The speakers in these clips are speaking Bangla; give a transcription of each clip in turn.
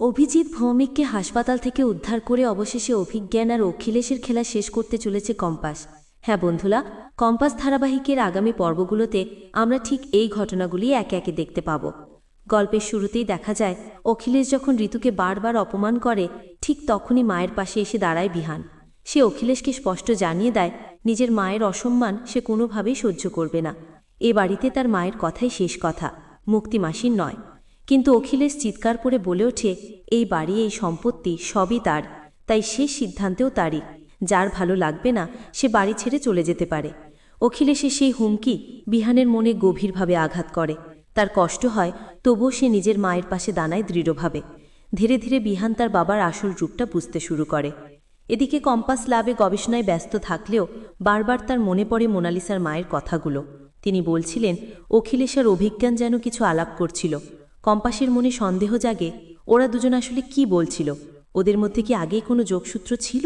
অভিজিৎ ভৌমিককে হাসপাতাল থেকে উদ্ধার করে অবশেষে অভিজ্ঞান আর অখিলেশের খেলা শেষ করতে চলেছে কম্পাস। হ্যাঁ বন্ধুরা, কম্পাস ধারাবাহিকের আগামী পর্বগুলোতে আমরা ঠিক এই ঘটনাগুলি একে একে দেখতে পাব। গল্পের শুরুতেই দেখা যায়, অখিলেশ যখন ঋতুকে বারবার অপমান করে, ঠিক তখনই মায়ের পাশে এসে দাঁড়ায় বিহান। সে অখিলেশকে স্পষ্ট জানিয়ে দেয়, নিজের মায়ের অসম্মান সে কোনোভাবেই সহ্য করবে না। এ বাড়িতে তার মায়ের কথাই শেষ কথা, মুক্তি মাসির নয়। কিন্তু অখিলেশ চিৎকার করে বলে ওঠে, এই বাড়ি, এই সম্পত্তি সবই তার। তাই শেষ সিদ্ধান্তেও তারই। যার ভালো লাগবে না, সে বাড়ি ছেড়ে চলে যেতে পারে অখিলেশের সেই হুমকি বিহানের মনে গভীরভাবে আঘাত করে। তার কষ্ট হয়, তবুও সে নিজের মায়ের পাশে দাঁড়ায় দৃঢ়ভাবে। ধীরে ধীরে বিহান তার বাবার আসল রূপটা বুঝতে শুরু করে। এদিকে কম্পাস ল্যাবে গবেষণায় ব্যস্ত থাকলেও বারবার তার মনে পড়ে মোনালিসার মায়ের কথাগুলো। তিনি বলছিলেন অখিলেশ আর অভিজ্ঞান যেন কিছু আলাপ করছিল। কম্পাসের মনে সন্দেহ জাগে, ওরা দুজন আসলে কি বলছিল? ওদের মধ্যে কি আগেই কোনো যোগসূত্র ছিল?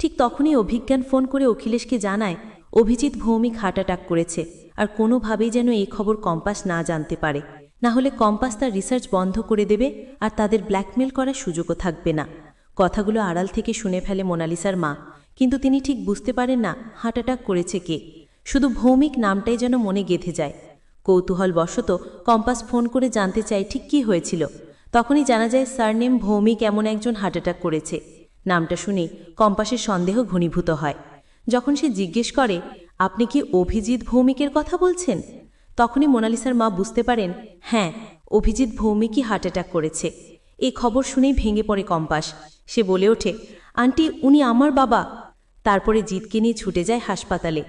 ঠিক তখনই অভিজ্ঞান ফোন করে অখিলেশকে জানায়, অভিজিৎ ভৌমিক হার্ট অ্যাটাক করেছে, আর কোনোভাবেই যেন এই খবর কম্পাস না জানতে পারে। না হলে কম্পাস তার রিসার্চ বন্ধ করে দেবে, আর তাদের ব্ল্যাকমেল করার সুযোগও থাকবে না। কথাগুলো আড়াল থেকে শুনে ফেলে মোনালিসার মা, কিন্তু তিনি ঠিক বুঝতে পারেন না হার্ট অ্যাটাক করেছে কে। শুধু ভৌমিক নামটাই যেন মনে গেঁথে যায়। কৌতূহল বশত কম্পাস ফোন করে জানতে চায় ঠিক কি হয়েছিল। তখনই জানা যায় সারনেম ভৌমিক এমন একজন হার্ট অ্যাটাক করেছে। নামটা শুনে কম্পাসের সন্দেহ ঘনীভূত হয়। যখন সে জিজ্ঞেস করে, আপনি কি অভিজিৎ ভৌমিকের কথা বলছেন? তখনই মোনালিসার মা বুঝতে পারেন হ্যাঁ অভিজিৎ ভৌমিকই হার্ট অ্যাটাক করেছে। এই খবর শুনেই ভেঙে পড়ে কম্পাস। সে বলে ওঠে, আন্টি, উনি আমার বাবা। তারপরে জিতকে নিয়ে ছুটে যায় হাসপাতালে।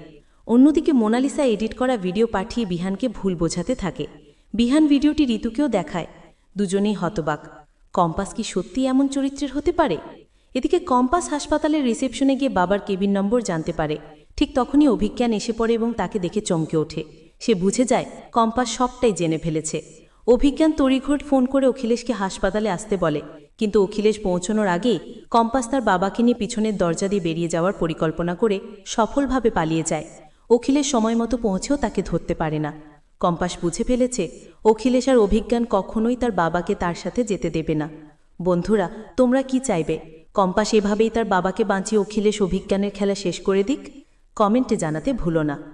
অন্যদিকে মোনালিসা এডিট করা ভিডিও পাঠিয়ে বিহানকে ভুল বোঝাতে থাকে। বিহান ভিডিওটি ঋতুকেও দেখায়। দুজনেই হতবাক। কম্পাস কি সত্যি এমন চরিত্রের হতে পারে? এদিকে কম্পাস হাসপাতালের রিসেপশনে গিয়ে বাবার কেবিন নম্বর জানতে পারে। ঠিক তখনই অভিজ্ঞান এসে পড়ে এবং তাকে দেখে চমকে ওঠে। সে বুঝে যায়, কম্পাস সবটাই জেনে ফেলেছে। অভিজ্ঞান তড়িঘড় ফোন করে অখিলেশকে হাসপাতালে আসতে বলে, কিন্তু অখিলেশ পৌঁছানোর আগেই কম্পাস তার বাবাকে নিয়ে পিছনের দরজা দিয়ে বেরিয়ে যাওয়ার পরিকল্পনা করে সফলভাবে পালিয়ে যায়। অখিলেশ সময় মতো পৌঁছেও তাকে ধরতে পারে না। কম্পাস বুঝে ফেলেছে, অখিলেশ আর অভিজ্ঞান কখনোই তার বাবাকে তার সাথে যেতে দেবে না। বন্ধুরা, তোমরা কি চাইবে? কম্পাস এভাবেই তার বাবাকে বাঁচিয়ে অখিলেশ অভিজ্ঞানের খেলা শেষ করে দিক? কমেন্টে জানাতে ভুলো না।